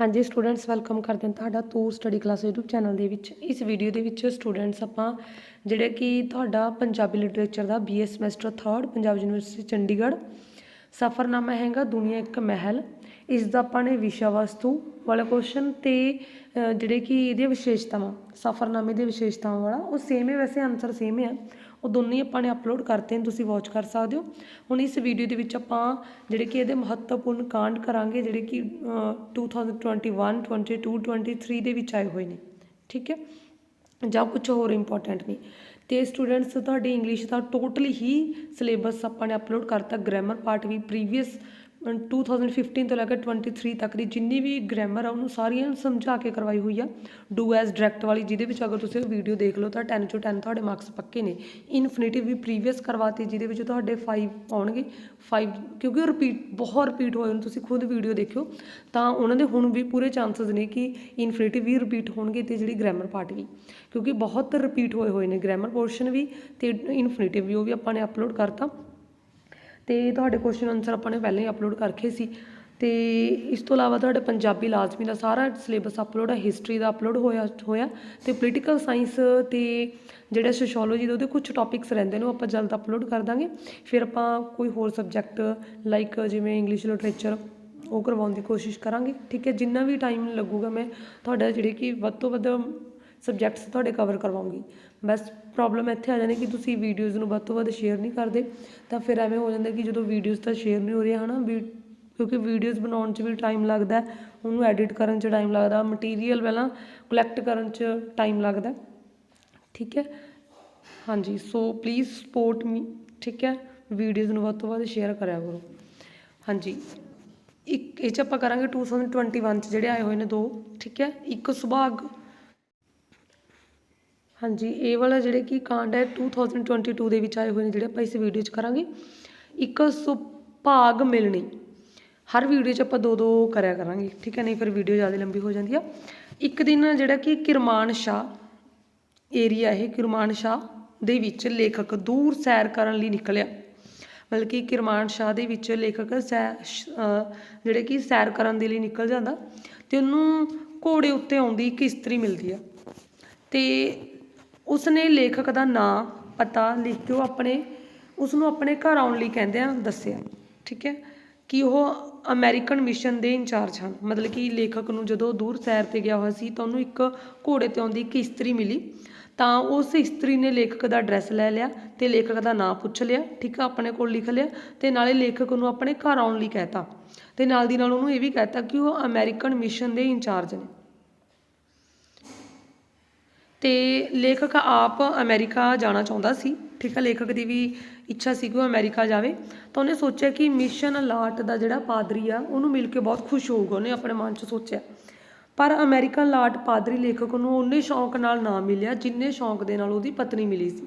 ਹਾਂਜੀ students welcome ਕਰਦੇ ਹਾਂ ਤੁਹਾਡਾ ਤੂਰ ਸਟੱਡੀ ਕਲਾਸ YouTube ਚੈਨਲ ਦੇ ਵਿੱਚ। ਇਸ ਵੀਡੀਓ ਦੇ ਵਿੱਚ ਸਟੂਡੈਂਟਸ ਆਪਾਂ ਜਿਹੜੇ ਕਿ ਤੁਹਾਡਾ ਪੰਜਾਬੀ ਲਿਟਰੇਚਰ ਦਾ BA semester 3rd Punjab university Chandigarh. ਸਫ਼ਰਨਾਮਾ ਹੈਗਾ ਦੁਨੀਆ ਇੱਕ ਮਹਿਲ। ਇਸ ਦਾ ਆਪਾਂ ਨੇ ਵਿਸ਼ਾ ਵਸਤੂ ਵਾਲਾ ਕੁਐਸਚਨ ਤੇ ਜਿਹੜੇ ਕਿ ਇਹਦੀਆਂ ਵਿਸ਼ੇਸ਼ਤਾਵਾਂ ਸਫ਼ਰਨਾਮੇ ਦੀਆਂ ਵਿਸ਼ੇਸ਼ਤਾਵਾਂ ਵਾਲਾ ਉਹ ਸੇਮ ਹੈ ਵੈਸੇ ਆਨਸਰ ਸੇਮ ਹੈ। ਉਹ ਦੋਨੇ ਹੀ ਆਪਾਂ ਨੇ ਅਪਲੋਡ ਕਰਤੇ ਨੇ ਤੁਸੀਂ ਵਾਚ ਕਰ ਸਕਦੇ ਹੋ। ਹੁਣ ਇਸ ਵੀਡੀਓ ਦੇ ਵਿੱਚ ਆਪਾਂ ਜਿਹੜੇ ਕਿ ਇਹਦੇ ਮਹੱਤਵਪੂਰਨ ਕਾਂਡ ਕਰਾਂਗੇ ਜਿਹੜੇ ਕਿ ਅ, 2021 22 23 ਦੇ ਵਿੱਚ ਆਏ ਹੋਏ ਨੇ। ਠੀਕ ਹੈ? ਜਾਂ ਕੁਝ ਹੋਰ ਇੰਪੋਰਟੈਂਟ ਨੇ। ਤੇ ਸਟੂਡੈਂਟਸ ਤੁਹਾਡੀ ਇੰਗਲਿਸ਼ ਦਾ ਟੋਟਲੀ ਹੀ ਸਿਲੇਬਸ ਆਪਾਂ ਨੇ ਅਪਲੋਡ ਕਰਤਾ ਗ੍ਰਾਮਰ ਪਾਰਟ ਵੀ ਪ੍ਰੀਵੀਅਸ 2015 ਤੋਂ ਲੈ ਕੇ 23 ਤੱਕ ਦੀ ਜਿੰਨੀ ਵੀ ਗ੍ਰਾਮਰ ਆ, ਉਹਨੂੰ ਸਾਰੀਆਂ ਸਮਝਾ ਕੇ ਕਰਵਾਈ ਹੋਈ ਆ। ਡੂ ਐਸ ਡਾਇਰੈਕਟ ਵਾਲੀ, ਜਿਹਦੇ ਵਿੱਚ ਅਗਰ ਤੁਸੀਂ ਉਹ ਵੀਡੀਓ ਦੇਖ ਲਓ ਤਾਂ 10 ਚੋਂ 10 ਤੁਹਾਡੇ ਮਾਰਕਸ ਪੱਕੇ ਨੇ। ਇਨਫਿਨਿਟਿਵ ਵੀ ਪ੍ਰੀਵੀਅਸ ਕਰਵਾਤੀ, ਜਿਹਦੇ ਵਿੱਚ ਤੁਹਾਡੇ 5 ਆਉਣਗੇ। 5 ਕਿਉਂਕਿ ਉਹ ਰਿਪੀਟ ਬਹੁਤ ਰਿਪੀਟ ਹੋਏ ਨੇ ਤੁਸੀਂ ਖੁਦ ਵੀਡੀਓ ਦੇਖਿਓ। ਤਾਂ ਉਹਨਾਂ ਦੇ ਹੁਣ ਵੀ ਪੂਰੇ ਚਾਂਸਸ ਨੇ ਕਿ ਇਨਫਿਨਿਟਿਵ ਵੀ ਰਿਪੀਟ ਹੋਣਗੇ ਤੇ ਜਿਹੜੀ ਗ੍ਰਾਮਰ ਪਾਰਟ ਵੀ। ਕਿਉਂਕਿ ਬਹੁਤ ਰਿਪੀਟ ਹੋਏ ਹੋਏ ਨੇ ਗ੍ਰਾਮਰ ਪੋਰਸ਼ਨ ਵੀ ਤੇ ਇਨਫਿਨਿਟਿਵ ਵੀ ਉਹ ਵੀ ਆਪਾਂ ਨੇ ਅਪਲੋਡ ਕਰਤਾ। ਤੇ ਤੁਹਾਡੇ ਕੁਐਸਚਨ ਆਨਸਰ ਆਪਾਂ ਨੇ ਪਹਿਲਾਂ ਹੀ ਅਪਲੋਡ ਕਰਕੇ ਸੀ। ਤੇ ਇਸ ਤੋਂ ਇਲਾਵਾ ਤੁਹਾਡੇ ਪੰਜਾਬੀ ਲਾਜ਼ਮੀ ਦਾ ਸਾਰਾ ਸਿਲੇਬਸ ਅਪਲੋਡ ਹੈ ਹਿਸਟਰੀ ਦਾ ਅਪਲੋਡ ਹੋਇਆ ਹੋਇਆ ਤੇ ਪੋਲੀਟੀਕਲ ਸਾਇੰਸ ਤੇ ਜਿਹੜਾ ਸੋਸ਼ੀਓਲੋਜੀ ਦੇ, ਉਹਦੇ ਕੁਝ ਟੌਪਿਕਸ ਰਹਿੰਦੇ ਨੇ, ਉਹ ਆਪਾਂ ਜਲਦ ਅਪਲੋਡ ਕਰ ਦਾਂਗੇ। ਫਿਰ ਆਪਾਂ ਕੋਈ ਹੋਰ ਸਬਜੈਕਟ ਲਾਈਕ ਜਿਵੇਂ ਇੰਗਲਿਸ਼ ਲਿਟਰੇਚਰ ਉਹ ਕਰਵਾਉਣ ਦੀ ਕੋਸ਼ਿਸ਼ ਕਰਾਂਗੇ। ਠੀਕ ਹੈ, ਜਿੰਨਾ ਵੀ ਟਾਈਮ ਲੱਗੂਗਾ ਮੈਂ ਤੁਹਾਡਾ, ਜਿਹੜੇ ਕਿ ਵੱਧ ਤੋਂ ਵੱਧ ਸਬਜੈਕਟਸ ਤੁਹਾਡੇ ਕਵਰ ਕਰਵਾਉਂਗੀ। ਬਸ ਪ੍ਰੋਬਲਮ ਇੱਥੇ ਆ ਜਾਂਦੀ ਕਿ ਤੁਸੀਂ ਵੀਡੀਓਜ਼ ਨੂੰ ਵੱਧ ਤੋਂ ਵੱਧ ਸ਼ੇਅਰ ਨਹੀਂ ਕਰਦੇ, ਤਾਂ ਫਿਰ ਐਵੇਂ ਹੋ ਜਾਂਦਾ ਕਿ ਜਦੋਂ ਵੀਡੀਓਜ਼ ਤਾਂ ਸ਼ੇਅਰ ਨਹੀਂ ਹੋ ਰਹੀਆਂ, ਹਨਾ? ਵੀ ਕਿਉਂਕਿ ਵੀਡੀਓਜ਼ ਬਣਾਉਣ 'ਚ ਵੀ ਟਾਈਮ ਲੱਗਦਾ ਉਹਨੂੰ ਐਡਿਟ ਕਰਨ 'ਚ ਟਾਈਮ ਲੱਗਦਾ ਮਟੀਰੀਅਲ ਪਹਿਲਾਂ ਕਲੈਕਟ ਕਰਨ 'ਚ ਟਾਈਮ ਲੱਗਦਾ ਠੀਕ ਹੈ? ਹਾਂਜੀ ਸੋ ਪਲੀਜ਼ ਸਪੋਰਟ ਮੀ ਠੀਕ ਹੈ? ਵੀਡੀਓਜ਼ ਨੂੰ ਵੱਧ ਤੋਂ ਵੱਧ ਸ਼ੇਅਰ ਕਰਿਆ ਕਰੋ। ਹਾਂਜੀ, ਇੱਕ, ਇਹ 'ਚ ਆਪਾਂ ਕਰਾਂਗੇ 2021 'ਚ ਜਿਹੜੇ ਆਏ ਹੋਏ ਨੇ ਦੋ, ਠੀਕ ਹੈ? ਇੱਕ ਸੁਭਾਗ ਹਾਂਜੀ, ਇਹ ਵਾਲਾ ਜਿਹੜੇ ਕਿ ਕਾਂਡ ਹੈ 2022 ਦੇ ਵਿੱਚ ਆਏ ਹੋਏ ਨੇ ਜਿਹੜੇ ਆਪਾਂ ਇਸ ਵੀਡੀਓ 'ਚ ਕਰਾਂਗੇ। ਇੱਕ ਸੁਭਾਗ ਮਿਲਣੀ। ਹਰ ਵੀਡੀਓ 'ਚ ਆਪਾਂ ਦੋ ਦੋ ਕਰਿਆ ਕਰਾਂਗੇ, ਠੀਕ ਹੈ? ਨਹੀਂ ਫਿਰ ਵੀਡੀਓ ਜ਼ਿਆਦਾ ਲੰਬੀ ਹੋ ਜਾਂਦੀ ਆ। ਇੱਕ ਦਿਨ ਜਿਹੜਾ ਕਿ ਕਿਰਮਾਨ ਸ਼ਾਹ ਏਰੀਆ ਇਹ ਕਿਰਮਾਨ ਸ਼ਾਹ ਦੇ ਵਿੱਚ ਲੇਖਕ ਦੂਰ ਸੈਰ ਕਰਨ ਲਈ ਨਿਕਲਿਆ। ਮਤਲਬ ਕਿ ਕਿਰਮਾਨ ਸ਼ਾਹ ਦੇ ਵਿੱਚ ਲੇਖਕ ਸੈ ਜਿਹੜੇ ਕਿ ਸੈਰ ਕਰਨ ਦੇ ਲਈ ਨਿਕਲ ਜਾਂਦਾ ਤੇ ਉਹਨੂੰ ਘੋੜੇ ਉੱਤੇ ਆਉਂਦੀ ਇੱਕ ਇਸਤਰੀ ਮਿਲਦੀ ਆ। ਤੇ ਉਸਨੇ ਲੇਖਕ ਦਾ ਨਾਂ, ਪਤਾ ਲਿਖ ਕੇ ਉਹ ਆਪਣੇ ਉਸ ਨੂੰ ਆਪਣੇ ਘਰ ਆਉਣ ਲਈ ਕਹਿੰਦੇ ਆ, ਦੱਸਿਆ। ਠੀਕ ਹੈ? ਕਿ ਉਹ ਅਮਰੀਕਨ ਮਿਸ਼ਨ ਦੇ ਇੰਚਾਰਜ ਹਨ। ਮਤਲਬ ਕਿ ਲੇਖਕ ਨੂੰ ਜਦੋਂ ਦੂਰ ਸੈਰ ਤੇ ਗਿਆ ਹੋਇਆ ਸੀ, ਤਾਂ ਉਹਨੂੰ ਇੱਕ ਘੋੜੇ ਤੇ ਆਉਂਦੀ ਇੱਕ ਇਸਤਰੀ ਮਿਲੀ। ਤਾਂ ਉਸ ਇਸਤਰੀ ਨੇ ਲੇਖਕ ਦਾ ਐਡਰੈਸ ਲੈ ਲਿਆ ਤੇ ਲੇਖਕ ਦਾ ਨਾਂ ਪੁੱਛ ਲਿਆ। ਠੀਕ ਆ? ਆਪਣੇ ਕੋਲ ਲਿਖ ਲਿਆ ਤੇ ਨਾਲੇ ਲੇਖਕ ਨੂੰ ਆਪਣੇ ਘਰ ਆਉਣ ਲਈ ਕਹਿਤਾ। ਤੇ ਨਾਲ ਦੀ ਨਾਲ ਉਹਨੂੰ ਇਹ ਵੀ ਕਹਿਤਾ ਕਿ ਉਹ ਅਮਰੀਕਨ ਮਿਸ਼ਨ ਦੇ ਇੰਚਾਰਜ ਨੇ। ਅਤੇ ਲੇਖਕ ਆਪ ਅਮੈਰੀਕਾ ਜਾਣਾ ਚਾਹੁੰਦਾ ਸੀ। ਠੀਕ ਹੈ ਲੇਖਕ ਦੀ ਵੀ ਇੱਛਾ ਸੀ ਕਿ ਉਹ ਅਮੈਰੀਕਾ ਜਾਵੇ। ਤਾਂ ਉਹਨੇ ਸੋਚਿਆ ਕਿ ਮਿਸ਼ਨ ਲਾਟ ਦਾ ਜਿਹੜਾ ਪਾਦਰੀ ਆ, ਉਹਨੂੰ ਮਿਲ ਕੇ ਬਹੁਤ ਖੁਸ਼ ਹੋਊਗਾ। ਉਹਨੇ ਆਪਣੇ ਮਨ 'ਚ ਸੋਚਿਆ। ਪਰ ਅਮਰੀਕਨ ਲਾਟ ਪਾਦਰੀ ਲੇਖਕ ਨੂੰ ਉਨੇ ਸ਼ੌਂਕ ਨਾਲ ਨਾ ਮਿਲਿਆ, ਜਿੰਨੇ ਸ਼ੌਂਕ ਦੇ ਨਾਲ ਉਹਦੀ ਪਤਨੀ ਮਿਲੀ ਸੀ।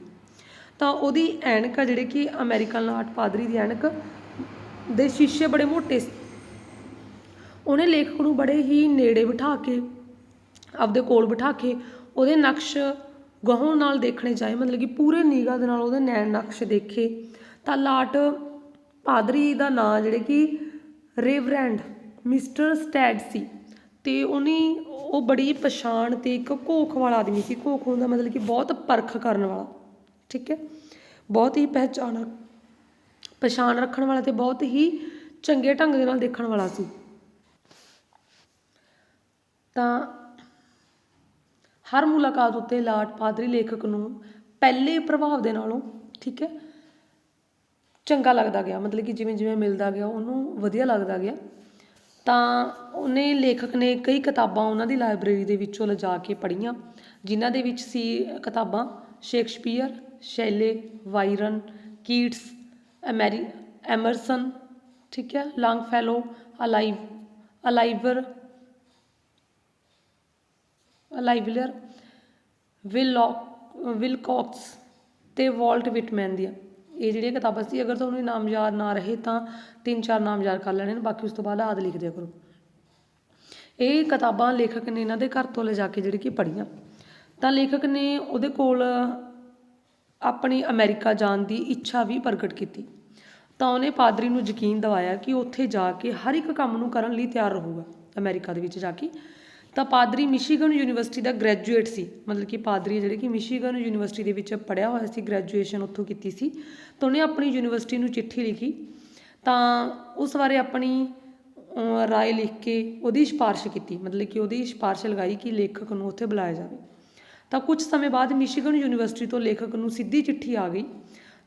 ਤਾਂ ਉਹਦੀ ਐਨਕ ਆ ਜਿਹੜੇ ਕਿ ਅਮਰੀਕਨ ਲਾਟ ਪਾਦਰੀ ਦੀ ਐਨਕ ਦੇ ਸ਼ੀਸ਼ੇ ਬੜੇ ਮੋਟੇ ਸੀ। ਉਹਨੇ ਲੇਖਕ ਨੂੰ ਬੜੇ ਹੀ ਨੇੜੇ ਬਿਠਾ ਕੇ, ਆਪਦੇ ਕੋਲ ਬਿਠਾ ਕੇ ਉਹਦੇ ਨਕਸ਼ ਗਹੁ ਨਾਲ ਦੇਖਣੇ ਚਾਹੇ, ਮਤਲਬ ਕਿ ਪੂਰੇ ਨਿਗਾਹ ਦੇ ਨਾਲ ਉਹਦੇ ਨੈਣ ਨਕਸ਼ ਦੇਖੇ। ਤਾਂ ਲਾਟ ਪਾਦਰੀ ਦਾ ਨਾਂ, ਜਿਹੜੇ ਕਿ ਰੇਵਰੈਂਡ ਮਿਸਟਰ ਸਟੈਡ ਸੀ ਤੇ ਉਹਨੇ ਉਹ ਬੜੀ ਪਛਾਣ ਤੇ ਇੱਕ ਘੋਖ ਵਾਲਾ ਆਦਮੀ ਸੀ। ਘੋਖ ਹੁੰਦਾ ਮਤਲਬ ਕਿ ਬਹੁਤ ਪਰਖ ਕਰਨ ਵਾਲਾ, ਠੀਕ ਹੈ? ਬਹੁਤ ਹੀ ਪਹਿਚਾਣ, ਪਛਾਣ ਰੱਖਣ ਵਾਲਾ ਤੇ ਬਹੁਤ ਹੀ ਚੰਗੇ ਢੰਗ ਦੇ ਨਾਲ ਦੇਖਣ ਵਾਲਾ ਸੀ। ਤਾਂ ਹਰ ਮੁਲਾਕਾਤ ਉੱਤੇ ਲਾਟ ਪਾਦਰੀ ਲੇਖਕ ਨੂੰ ਪਹਿਲੇ ਪ੍ਰਭਾਵ ਦੇ ਨਾਲੋਂ, ਠੀਕ ਹੈ, ਚੰਗਾ ਲੱਗਦਾ ਗਿਆ। ਮਤਲਬ ਕਿ ਜਿਵੇਂ ਜਿਵੇਂ ਮਿਲਦਾ ਗਿਆ, ਉਹਨੂੰ ਵਧੀਆ ਲੱਗਦਾ ਗਿਆ। ਤਾਂ ਉਹਨੇ ਲੇਖਕ ਨੇ ਕਈ ਕਿਤਾਬਾਂ ਉਹਨਾਂ ਦੀ ਲਾਇਬ੍ਰੇਰੀ ਦੇ ਵਿੱਚੋਂ ਲਿਜਾ ਕੇ ਪੜ੍ਹੀਆਂ, ਜਿਨ੍ਹਾਂ ਦੇ ਵਿੱਚ ਸੀ ਕਿਤਾਬਾਂ ਸ਼ੇਕਸਪੀਅਰ, ਸ਼ੈਲੇ, ਵਾਇਰਨ, ਕੀਟਸ ਐਮੈਰੀ ਐਮਰਸਨ, ਠੀਕ ਹੈ, ਲਾਂਗਫੈਲੋ, ਅਲਾਈਵ, ਅਲਾਈਵਰ ਲਾਈਵਲਰ ਵਿਲੌਕ, ਵਿਲਕੌਕਸ ਤੇ ਵਾਲਟ ਵਿਟਮੈਨ ਦੀਆਂ। ਇਹ ਜਿਹੜੀਆਂ ਕਿਤਾਬਾਂ ਸੀ, ਅਗਰ ਤੁਹਾਨੂੰ ਇਹ ਨਾਮ ਯਾਦ ਨਾ ਰਹੇ ਤਾਂ ਤਿੰਨ ਚਾਰ ਨਾਮ ਯਾਦ ਕਰ ਲੈਣੇ ਨੇ, ਬਾਕੀ ਉਸ ਤੋਂ ਬਾਅਦ ਆਦ ਲਿਖ ਦਿਆ ਕਰੋ। ਇਹ ਕਿਤਾਬਾਂ ਲੇਖਕ ਨੇ ਇਹਨਾਂ ਦੇ ਘਰ ਤੋਂ ਲਿਜਾ ਕੇ ਜਿਹੜੀ ਕਿ ਪੜ੍ਹੀਆਂ। ਤਾਂ ਲੇਖਕ ਨੇ ਉਹਦੇ ਕੋਲ ਆਪਣੀ ਅਮਰੀਕਾ ਜਾਣ ਦੀ ਇੱਛਾ ਵੀ ਪ੍ਰਗਟ ਕੀਤੀ। ਤਾਂ ਉਹਨੇ ਪਾਦਰੀ ਨੂੰ ਯਕੀਨ ਦਿਵਾਇਆ ਕਿ ਉੱਥੇ ਜਾ ਕੇ ਹਰ ਇੱਕ ਕੰਮ ਨੂੰ ਕਰਨ ਲਈ ਤਿਆਰ ਰਹੂਗਾ, ਅਮਰੀਕਾ ਦੇ ਵਿੱਚ ਜਾ ਕੇ। ਤਾਂ ਪਾਦਰੀ ਮਿਸ਼ੀਗਨ ਯੂਨੀਵਰਸਿਟੀ ਦਾ ਗ੍ਰੈਜੂਏਟ ਸੀ। ਮਤਲਬ ਕਿ ਪਾਦਰੀ ਜਿਹੜੇ ਕਿ ਮਿਸ਼ੀਗਨ ਯੂਨੀਵਰਸਿਟੀ ਦੇ ਵਿੱਚ ਪੜ੍ਹਿਆ ਹੋਇਆ ਸੀ ਗ੍ਰੈਜੂਏਸ਼ਨ ਉੱਥੋਂ ਕੀਤੀ ਸੀ। ਤਾਂ ਉਹਨੇ ਆਪਣੀ ਯੂਨੀਵਰਸਿਟੀ ਨੂੰ ਚਿੱਠੀ ਲਿਖੀ। ਤਾਂ ਉਸ ਬਾਰੇ ਆਪਣੀ ਰਾਏ ਲਿਖ ਕੇ ਉਹਦੀ ਸਿਫਾਰਿਸ਼ ਕੀਤੀ। ਮਤਲਬ ਕਿ ਉਹਦੀ ਸਿਫਾਰਿਸ਼ ਲਗਾਈ ਕਿ ਲੇਖਕ ਨੂੰ ਉੱਥੇ ਬੁਲਾਇਆ ਜਾਵੇ। ਤਾਂ ਕੁਝ ਸਮੇਂ ਬਾਅਦ ਮਿਸ਼ੀਗਨ ਯੂਨੀਵਰਸਿਟੀ ਤੋਂ ਲੇਖਕ ਨੂੰ ਸਿੱਧੀ ਚਿੱਠੀ ਆ ਗਈ।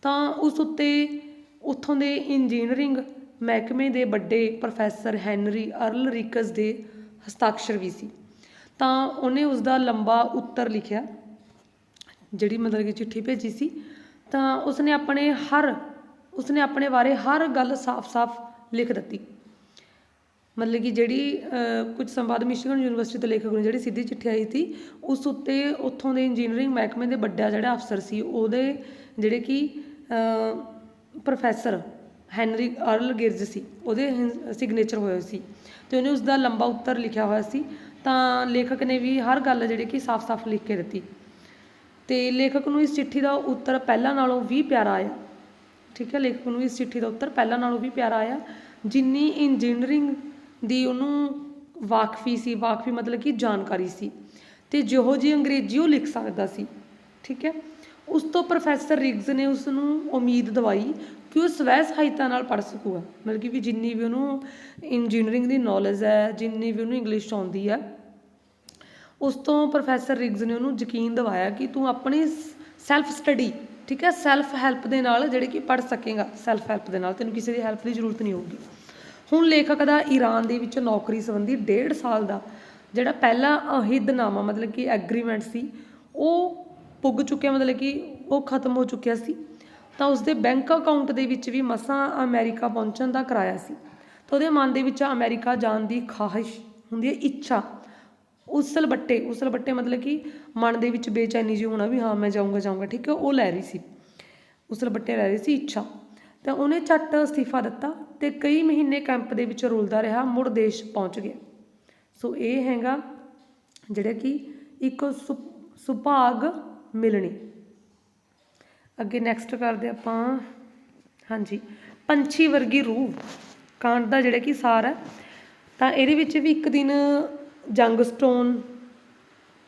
ਤਾਂ ਉਸ ਉੱਤੇ ਉੱਥੋਂ ਦੇ ਇੰਜੀਨੀਅਰਿੰਗ ਮਹਿਕਮੇ ਦੇ ਵੱਡੇ ਪ੍ਰੋਫੈਸਰ ਹੈਨਰੀ ਅਰਲ ਰਿਕਸ ਦੇ ਹਸਤਾਖਰ ਵੀ ਸੀ। ਤਾਂ ਉਹਨੇ ਉਸ ਦਾ ਲੰਬਾ ਉੱਤਰ ਲਿਖਿਆ ਜਿਹੜੀ ਮਤਲਬ ਕਿ ਚਿੱਠੀ ਭੇਜੀ ਸੀ। ਤਾਂ ਉਸਨੇ ਆਪਣੇ ਹਰ ਉਸਨੇ ਆਪਣੇ ਬਾਰੇ ਹਰ ਗੱਲ ਸਾਫ਼-ਸਾਫ਼ ਲਿਖ ਦਿੱਤੀ। ਮਤਲਬ ਕਿ ਜਿਹੜੀ ਅਹ, ਕੁਝ ਸਮਾਂ ਮਿਸ਼ੀਗਨ ਯੂਨੀਵਰਸਿਟੀ ਤੋਂ ਲੇਖਕ ਨੂੰ ਜਿਹੜੀ ਸਿੱਧੀ ਚਿੱਠੀ ਆਈ ਸੀ ਉਸ ਉੱਤੇ ਉੱਥੋਂ ਦੇ ਇੰਜੀਨੀਅਰਿੰਗ ਮਹਿਕਮੇ ਦੇ ਵੱਡਾ ਜਿਹੜਾ ਅਫਸਰ ਸੀ ਉਹਦੇ ਜਿਹੜੇ ਕਿ ਪ੍ਰੋਫੈਸਰ ਹੈਨਰੀ ਅਰਲ ਗਿਰਜ ਸੀ, ਉਹਦੇ ਸਿਗਨੇਚਰ ਹੋਏ ਸੀ ਤੇ ਉਹਨੇ ਉਸ ਦਾ ਲੰਬਾ ਉੱਤਰ ਲਿਖਿਆ ਹੋਇਆ ਸੀ, ਤਾਂ ਲੇਖਕ ਨੇ ਵੀ ਹਰ ਗੱਲ ਜਿਹੜੀ ਕਿ ਸਾਫ਼-ਸਾਫ਼ ਲਿਖ ਕੇ ਦਿੱਤੀ ਤੇ ਲੇਖਕ ਨੂੰ ਇਸ ਚਿੱਠੀ ਦਾ ਉੱਤਰ ਪਹਿਲਾਂ ਨਾਲੋਂ ਵੀ ਪਿਆਰਾ ਆਇਆ, ਠੀਕ ਹੈ, ਲੇਖਕ ਨੂੰ ਇਸ ਚਿੱਠੀ ਦਾ ਉੱਤਰ ਪਹਿਲਾਂ ਨਾਲੋਂ ਵੀ ਪਿਆਰਾ ਆਇਆ, ਜਿੰਨੀ ਇੰਜੀਨੀਅਰਿੰਗ ਦੀ ਉਹਨੂੰ ਵਾਕਫੀ ਸੀ, ਵਾਕਫੀ ਮਤਲਬ ਕਿ ਜਾਣਕਾਰੀ ਸੀ ਤੇ ਜਿਹੋ ਜਿਹੀ ਅੰਗਰੇਜ਼ੀ ਉਹ ਲਿਖ ਸਕਦਾ ਸੀ। ਠੀਕ ਹੈ? ਉਸ ਤੋਂ ਪ੍ਰੋਫੈਸਰ ਰਿਗਜ਼ ਨੇ ਉਸ ਨੂੰ ਉਮੀਦ ਦਿਵਾਈ ਕਿ ਉਹ ਸਵੈ ਸਹਾਇਤਾ ਨਾਲ ਪੜ੍ਹ ਸਕੂਗਾ। ਮਤਲਬ ਕਿ ਵੀ ਜਿੰਨੀ ਵੀ ਉਹਨੂੰ ਇੰਜੀਨੀਅਰਿੰਗ ਦੀ ਨੌਲੇਜ ਹੈ, ਜਿੰਨੀ ਵੀ ਉਹਨੂੰ ਇੰਗਲਿਸ਼ ਆਉਂਦੀ ਹੈ, ਉਸ ਤੋਂ ਪ੍ਰੋਫੈਸਰ ਰਿਗਜ਼ ਨੇ ਉਹਨੂੰ ਯਕੀਨ ਦਿਵਾਇਆ ਕਿ ਤੂੰ ਆਪਣੀ ਸੈਲਫ ਸਟੱਡੀ ਠੀਕ ਹੈ? ਸੈਲਫ ਹੈਲਪ ਦੇ ਨਾਲ ਜਿਹੜੇ ਕਿ ਪੜ੍ਹ ਸਕੇਗਾ ਸੈਲਫ ਹੈਲਪ ਦੇ ਨਾਲ। ਤੈਨੂੰ ਕਿਸੇ ਦੀ ਹੈਲਪ ਦੀ ਜ਼ਰੂਰਤ ਨਹੀਂ ਹੋਊਗੀ। ਹੁਣ ਲੇਖਕ ਦਾ ਈਰਾਨ ਦੇ ਵਿੱਚ ਨੌਕਰੀ ਸੰਬੰਧੀ ਡੇਢ ਸਾਲ ਦਾ ਜਿਹੜਾ ਪਹਿਲਾ ਅਹਿਦਨਾਮਾ, ਮਤਲਬ ਕਿ ਐਗਰੀਮੈਂਟ ਸੀ, ਉਹ ਪੁੱਗ ਚੁੱਕਿਆ, ਮਤਲਬ ਕਿ ਉਹ ਖਤਮ ਹੋ ਚੁੱਕਿਆ ਸੀ। ਤਾਂ ਉਸਦੇ ਬੈਂਕ ਅਕਾਊਂਟ ਦੇ ਵਿੱਚ ਵੀ ਮਸਾਂ ਅਮਰੀਕਾ ਪਹੁੰਚਣ ਦਾ ਕਿਰਾਇਆ ਸੀ। ਤਾਂ ਉਹਦੇ ਮਨ ਦੇ ਵਿੱਚ ਅਮਰੀਕਾ ਜਾਣ ਦੀ ਖਾਹਿਸ਼ ਹੁੰਦੀ ਹੈ, ਇੱਛਾ। ਉਸਲ ਬੱਟੇ ਉਸਲ ਬੱਟੇ ਮਤਲਬ ਕਿ ਮਨ ਦੇ ਵਿੱਚ ਬੇਚੈਨੀ ਜੀ ਹੋਣਾ ਵੀ ਹਾਂ, ਮੈਂ ਜਾਊਂਗਾ ਜਾਊਂਗਾ, ਠੀਕ ਹੈ, ਉਹ ਲੈ ਰਹੀ ਸੀ। ਉਸਲ ਬੱਟੇ ਲੈ ਰਹੀ ਸੀ, ਇੱਛਾ। ਤਾਂ ਉਹਨੇ ਝੱਟ ਅਸਤੀਫਾ ਦਿੱਤਾ ਤੇ ਕਈ ਮਹੀਨੇ ਕੈਂਪ ਦੇ ਵਿੱਚ ਰੁਲਦਾ ਰਿਹਾ, ਮੁੜ ਦੇਸ਼ ਪਹੁੰਚ ਗਿਆ। ਸੋ ਇਹ ਹੈਗਾ ਜਿਹੜਾ ਕਿ ਇੱਕ ਸੁਭਾਗ ਮਿਲਣੀ। ਅੱਗੇ ਨੈਕਸਟ ਕਰਦੇ ਆਪਾਂ, ਹਾਂਜੀ, ਪੰਛੀ ਵਰਗੀ ਰੂਹ, ਕਾਂਡ ਦਾ ਜਿਹੜਾ ਕਿ ਸਾਰ ਹੈ, ਤਾਂ ਇਹਦੇ ਵਿੱਚ ਵੀ ਇੱਕ ਦਿਨ ਜੰਗਸਟੋਨ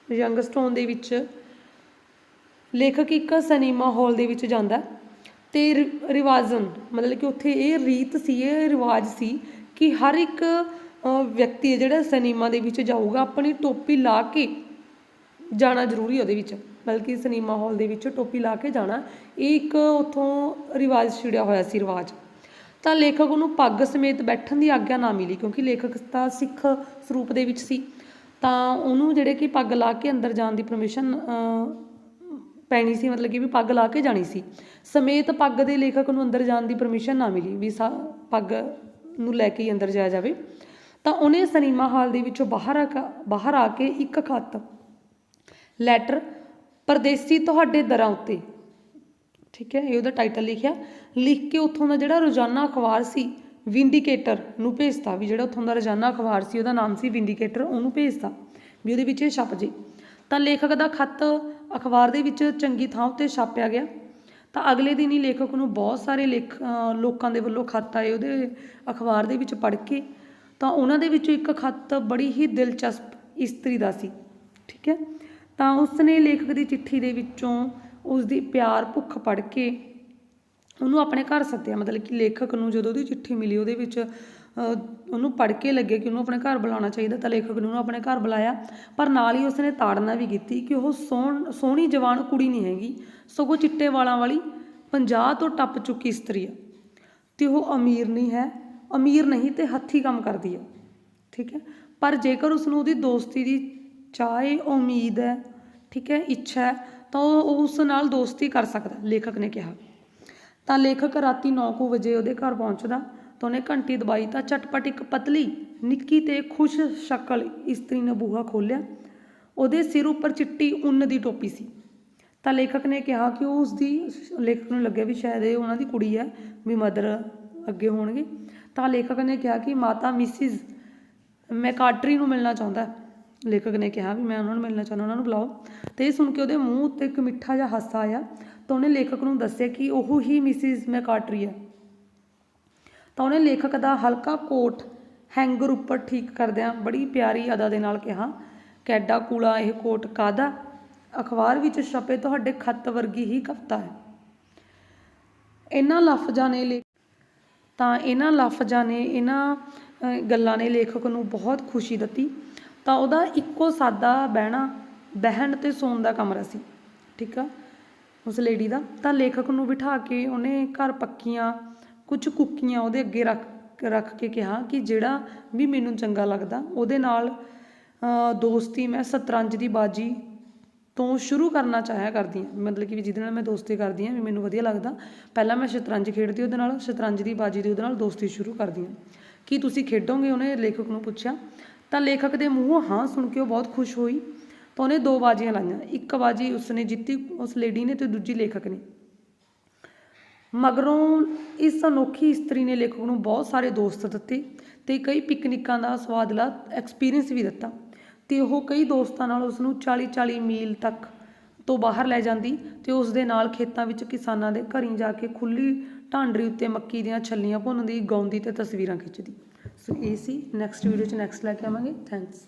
ਜੰਗਸਟੋਨ ਦੇ ਵਿੱਚ ਲੇਖਕ ਇੱਕ ਸਿਨੇਮਾ ਹਾਲ ਦੇ ਵਿੱਚ ਜਾਂਦਾ ਤੇ ਰਿਵਾਜ਼ਨ, ਮਤਲਬ ਕਿ ਉੱਥੇ ਇਹ ਰੀਤ ਸੀ, ਇਹ ਰਿਵਾਜ ਸੀ ਕਿ ਹਰ ਇੱਕ ਵਿਅਕਤੀ ਹੈ ਜਿਹੜਾ ਸਿਨੇਮਾ ਦੇ ਵਿੱਚ ਜਾਊਗਾ, ਆਪਣੀ ਟੋਪੀ ਲਾ ਕੇ ਜਾਣਾ ਜ਼ਰੂਰੀ ਉਹਦੇ ਵਿੱਚ। ਬਲਕਿ ਸਿਨੇਮਾ ਹਾਲ ਦੇ ਵਿੱਚ ਟੋਪੀ ਲਾ ਕੇ ਜਾਣਾ, ਇਹ ਇੱਕ ਉਥੋਂ ਰਿਵਾਜ ਛਿੜਿਆ ਹੋਇਆ ਸੀ ਰਿਵਾਜ। ਤਾਂ ਲੇਖਕ ਨੂੰ ਪੱਗ ਸਮੇਤ ਬੈਠਣ ਦੀ ਆਗਿਆ ਨਾ ਮਿਲੀ, ਕਿਉਂਕਿ ਲੇਖਕ ਤਾਂ ਸਿੱਖ ਸਰੂਪ ਦੇ ਵਿੱਚ ਸੀ। ਤਾਂ ਉਹਨੂੰ ਜਿਹੜੇ ਕਿ ਪੱਗ ਲਾ ਕੇ ਅੰਦਰ ਜਾਣ ਦੀ ਪਰਮਿਸ਼ਨ ਪੈਣੀ ਸੀ, ਮਤਲਬ ਕਿ ਵੀ ਪੱਗ ਲਾ ਕੇ ਜਾਣੀ ਸੀ। ਸਮੇਤ ਪੱਗ ਦੇ ਲੇਖਕ ਨੂੰ ਅੰਦਰ ਜਾਣ ਦੀ ਪਰਮਿਸ਼ਨ ਨਾ ਮਿਲੀ ਵੀ ਸਾ, ਪੱਗ ਨੂੰ ਲੈ ਕੇ ਹੀ ਅੰਦਰ ਜਾਇਆ ਜਾਵੇ। ਤਾਂ ਉਹਨੇ ਸਿਨੇਮਾ ਹਾਲ ਦੇ ਵਿੱਚੋਂ ਬਾਹਰ ਆ ਬਾਹਰ ਆ ਕੇ ਇੱਕ ਖੱਤ, ਲੈਟਰ ਪਰਦੇਸੀ ਤੁਹਾਡੇ ਦਰਾਂ ਉੱਤੇ। ਠੀਕ ਹੈ, ਇਹ ਉਹਦਾ ਟਾਈਟਲ ਲਿਖਿਆ। ਲਿਖ ਕੇ ਉੱਥੋਂ ਦਾ ਜਿਹੜਾ ਰੋਜ਼ਾਨਾ ਅਖਬਾਰ ਸੀ ਵਿੰਡੀਕੇਟਰ ਨੂੰ ਭੇਜਤਾ ਵੀ ਜਿਹੜਾ ਉੱਥੋਂ ਦਾ ਰੋਜ਼ਾਨਾ ਅਖਬਾਰ ਸੀ, ਉਹਦਾ ਨਾਮ ਸੀ ਵਿੰਡੀਕੇਟਰ ਉਹਨੂੰ ਭੇਜਤਾ ਵੀ ਉਹਦੇ ਵਿੱਚ ਇਹ ਛਪ ਜੇ। ਤਾਂ ਲੇਖਕ ਦਾ ਖੱਤ ਅਖਬਾਰ ਦੇ ਵਿੱਚ ਚੰਗੀ ਥਾਂ ਉੱਤੇ ਛਾਪਿਆ ਗਿਆ। ਤਾਂ ਅਗਲੇ ਦਿਨ ਹੀ ਲੇਖਕ ਨੂੰ ਬਹੁਤ ਸਾਰੇ ਲੇਖ ਲੋਕਾਂ ਦੇ ਵੱਲੋਂ ਖੱਤ ਆਏ ਉਹਦੇ ਅਖਬਾਰ ਦੇ ਵਿੱਚ ਪੜ੍ਹ ਕੇ। ਤਾਂ ਉਹਨਾਂ ਦੇ ਵਿੱਚੋਂ ਇੱਕ ਖੱਤ ਬੜੀ ਹੀ ਦਿਲਚਸਪ ਇਸਤਰੀ ਦਾ ਸੀ। ਠੀਕ ਹੈ ਤਾਂ ਉਸਨੇ ਲੇਖਕ ਦੀ ਚਿੱਠੀ ਦੇ ਵਿੱਚੋਂ ਉਸ ਦੀ ਪਿਆਰ ਭੁੱਖ ਪੜ੍ਹ ਕੇ ਉਹਨੂੰ ਆਪਣੇ ਘਰ ਸੱਦਿਆ। ਮਤਲਬ ਕਿ ਲੇਖਕ ਨੂੰ ਜਦੋਂ ਉਹਦੀ ਚਿੱਠੀ ਮਿਲੀ, ਉਹਦੇ ਵਿੱਚ ਉਹਨੂੰ ਪੜ੍ਹ ਕੇ ਲੱਗੇ ਕਿ ਉਹਨੂੰ ਆਪਣੇ ਘਰ ਬੁਲਾਉਣਾ ਚਾਹੀਦਾ ਤਾਂ ਲੇਖਕ ਨੇ ਉਹਨੂੰ ਆਪਣੇ ਘਰ ਬੁਲਾਇਆ। ਪਰ ਨਾਲ ਹੀ ਉਸਨੇ ਤਾੜਨਾ ਵੀ ਕੀਤੀ ਕਿ ਉਹ ਸੋਹਣ ਸੋਹਣੀ ਜਵਾਨ ਕੁੜੀ ਨਹੀਂ ਹੈਗੀ। ਸਗੋਂ ਚਿੱਟੇ ਵਾਲਾਂ ਵਾਲੀ 50 ਤੋਂ ਟੱਪ ਚੁੱਕੀ ਇਸਤਰੀ ਆ। ਤੇ ਉਹ ਅਮੀਰ ਨਹੀਂ ਹੈ। ਅਮੀਰ ਨਹੀਂ ਤੇ ਹੱਥੀ ਕੰਮ ਕਰਦੀ ਆ। ਠੀਕ ਹੈ? ਪਰ ਜੇਕਰ ਉਸ ਨੂੰ ਉਹਦੀ ਦੋਸਤੀ ਦੀ ਚਾਹੇ ਉਮੀਦ ਹੈ, ਠੀਕ ਹੈ, ਇੱਛਾ ਹੈ, ਤਾਂ ਉਹ ਉਸ ਨਾਲ ਦੋਸਤੀ ਕਰ ਸਕਦਾ, ਲੇਖਕ ਨੇ ਕਿਹਾ। ਤਾਂ ਲੇਖਕ ਰਾਤੀ 9:00 ਵਜੇ ਉਹਦੇ ਘਰ ਪਹੁੰਚਦਾ, ਤਾਂ ਉਹਨੇ ਘੰਟੀ ਦਬਾਈ ਤਾਂ ਝਟਪਟ ਇੱਕ ਪਤਲੀ, ਨਿੱਕੀ ਤੇ ਖੁਸ਼ ਸ਼ਕਲ ਇਸਤਰੀ ਨੇ ਬੂਹਾ ਖੋਲ੍ਹਿਆ। ਉਹਦੇ ਸਿਰ ਉੱਪਰ ਚਿੱਟੀ ਉੱਨ ਦੀ ਟੋਪੀ ਸੀ। ਤਾਂ ਲੇਖਕ ਨੇ ਕਿਹਾ ਕਿ ਉਹ ਉਸਦੀ, ਲੇਖਕ ਨੂੰ ਲੱਗਿਆ ਵੀ ਸ਼ਾਇਦ ਇਹ ਉਹਨਾਂ ਦੀ ਕੁੜੀ ਹੈ, ਵੀ ਮਦਰ ਅੱਗੇ ਹੋਣਗੇ। ਤਾਂ ਲੇਖਕ ਨੇ ਕਿਹਾ ਕਿ ਮਾਤਾ, ਮਿਸਿਸ ਮੈਕਾਟਰੀ ਨੂੰ ਮਿਲਣਾ ਚਾਹੁੰਦਾ ਲੇਖਕ ਨੇ ਕਿਹਾ ਵੀ ਮੈਂ ਉਹਨਾਂ ਨੂੰ ਮਿਲਣਾ ਚਾਹੁੰਦਾ, ਉਹਨਾਂ ਨੂੰ ਬੁਲਾਓ। ਤੇ ਇਹ ਸੁਣ ਕੇ ਉਹਦੇ ਮੂੰਹ ਉੱਤੇ ਇੱਕ ਮਿੱਠਾ ਜਿਹਾ ਹਾਸਾ ਆਇਆ ਤਾਂ ਉਹਨੇ ਲੇਖਕ ਨੂੰ ਦੱਸਿਆ ਕਿ ਉਹ ਹੀ ਮਿਸਿਸ ਮੈਕਾਟਰੀ ਹੈ। ਤਾਂ ਉਹਨੇ ਲੇਖਕ ਦਾ ਹਲਕਾ ਕੋਟ ਹੈਂਗਰ ਉੱਪਰ ਠੀਕ ਕਰਦਿਆਂ ਬੜੀ ਪਿਆਰੀ ਅਦਾ ਦੇ ਨਾਲ ਕਿਹਾ, ਕੈਡਾ ਕੂਲਾ ਇਹ ਕੋਟ ਕਾਦਾ ਅਖਬਾਰ ਵਿੱਚ ਛਪੇ ਤੁਹਾਡੇ ਖੱਤ ਵਰਗੀ ਹੀ ਕਵਿਤਾ ਹੈ। ਇਹਨਾਂ ਲਫ਼ਜ਼ਾਂ ਨੇ ਲੇ ਤਾਂ ਇਹਨਾਂ ਲਫ਼ਜ਼ਾਂ ਨੇ ਇਹਨਾਂ ਗੱਲਾਂ ਨੇ ਲੇਖਕ ਨੂੰ ਬਹੁਤ ਖੁਸ਼ੀ ਦਿੱਤੀ। ਤਾਂ ਉਹਦਾ ਇੱਕੋ ਸਾਦਾ ਬਹਿਣਾ, ਬਹਿਣ ਤੇ ਸੌਣ ਦਾ ਕਮਰਾ ਸੀ, ਠੀਕ ਆ? ਉਸ ਲੇਡੀ ਦਾ। ਤਾਂ ਲੇਖਕ ਨੂੰ ਬਿਠਾ ਕੇ ਉਹਨੇ ਘਰ ਪੱਕੀਆਂ ਕੁਝ ਕੁੱਕੀਆਂ ਉਹਦੇ ਅੱਗੇ ਰੱਖ ਰੱਖ ਕੇ ਕਿਹਾ ਕਿ ਜਿਹੜਾ ਵੀ ਮੈਨੂੰ ਚੰਗਾ ਲੱਗਦਾ, ਉਹਦੇ ਨਾਲ ਦੋਸਤੀ ਮੈਂ ਸਤਰੰਜ ਦੀ ਬਾਜੀ ਤੋਂ ਸ਼ੁਰੂ ਕਰਨਾ ਚਾਹਿਆ ਕਰਦੀ ਹਾਂ। ਮਤਲਬ ਕਿ ਵੀ ਜਿਹਦੇ ਨਾਲ ਮੈਂ ਦੋਸਤੀ ਕਰਦੀ ਹਾਂ, ਵੀ ਮੈਨੂੰ ਵਧੀਆ ਲੱਗਦਾ। ਪਹਿਲਾਂ ਮੈਂ ਸ਼ਤਰੰਜ ਖੇਡਦੀ ਉਹਦੇ ਨਾਲ, ਸ਼ਤਰੰਜ ਦੀ ਬਾਜੀ ਦੀ ਉਹਦੇ ਨਾਲ ਦੋਸਤੀ ਸ਼ੁਰੂ ਕਰਦੀ ਹਾਂ। ਕੀ ਤੁਸੀਂ ਖੇਡੋਗੇ? ਉਹਨੇ ਲੇਖਕ ਨੂੰ ਪੁੱਛਿਆ। ਤਾਂ ਲੇਖਕ ਦੇ ਮੂੰਹੋਂ ਹਾਂ ਸੁਣ ਕੇ ਉਹ ਬਹੁਤ ਖੁਸ਼ ਹੋਈ ਤਾਂ ਉਹਨੇ ਦੋ ਬਾਜੀਆਂ ਲਾਈਆਂ। ਇੱਕ ਬਾਜੀ ਉਸਨੇ ਜਿੱਤੀ, ਉਸ ਲੇਡੀ ਨੇ ਤੇ ਦੂਜੀ ਲੇਖਕ ਨੇ। ਮਗਰੋਂ ਇਸ ਅਨੋਖੀ ਇਸਤਰੀ ਨੇ ਲੇਖਕ ਨੂੰ ਬਹੁਤ ਸਾਰੇ ਦੋਸਤ ਦਿੱਤੇ ਤੇ ਕਈ ਪਿਕਨਿਕਾਂ ਦਾ ਸਵਾਦਲਾ ਐਕਸਪੀਰੀਅੰਸ ਵੀ ਦਿੱਤਾ ਤੇ ਉਹ ਕਈ ਦੋਸਤਾਂ ਨਾਲ ਉਸ ਨੂੰ 40-40 ਮੀਲ ਤੱਕ ਤੋਂ ਬਾਹਰ ਲੈ ਜਾਂਦੀ ਤੇ ਉਸ ਦੇ ਨਾਲ ਖੇਤਾਂ ਵਿੱਚ ਕਿਸਾਨਾਂ ਦੇ ਘਰੀਂ ਜਾ ਕੇ ਖੁੱਲੀ ਢਾਂਡਰੀ ਉੱਤੇ ਮੱਕੀ ਦੀਆਂ ਛੱਲੀਆਂ ਭੁੰਨਦੀ, ਗਾਉਂਦੀ ਤੇ ਤਸਵੀਰਾਂ ਖਿੱਚਦੀ। ਸੋ ਇਹ ਸੀ ਨੈਕਸਟ ਵੀਡੀਓ 'ਚ ਨੈਕਸਟ ਲੈ ਕੇ ਆਵਾਂਗੇ। ਥੈਂਕਸ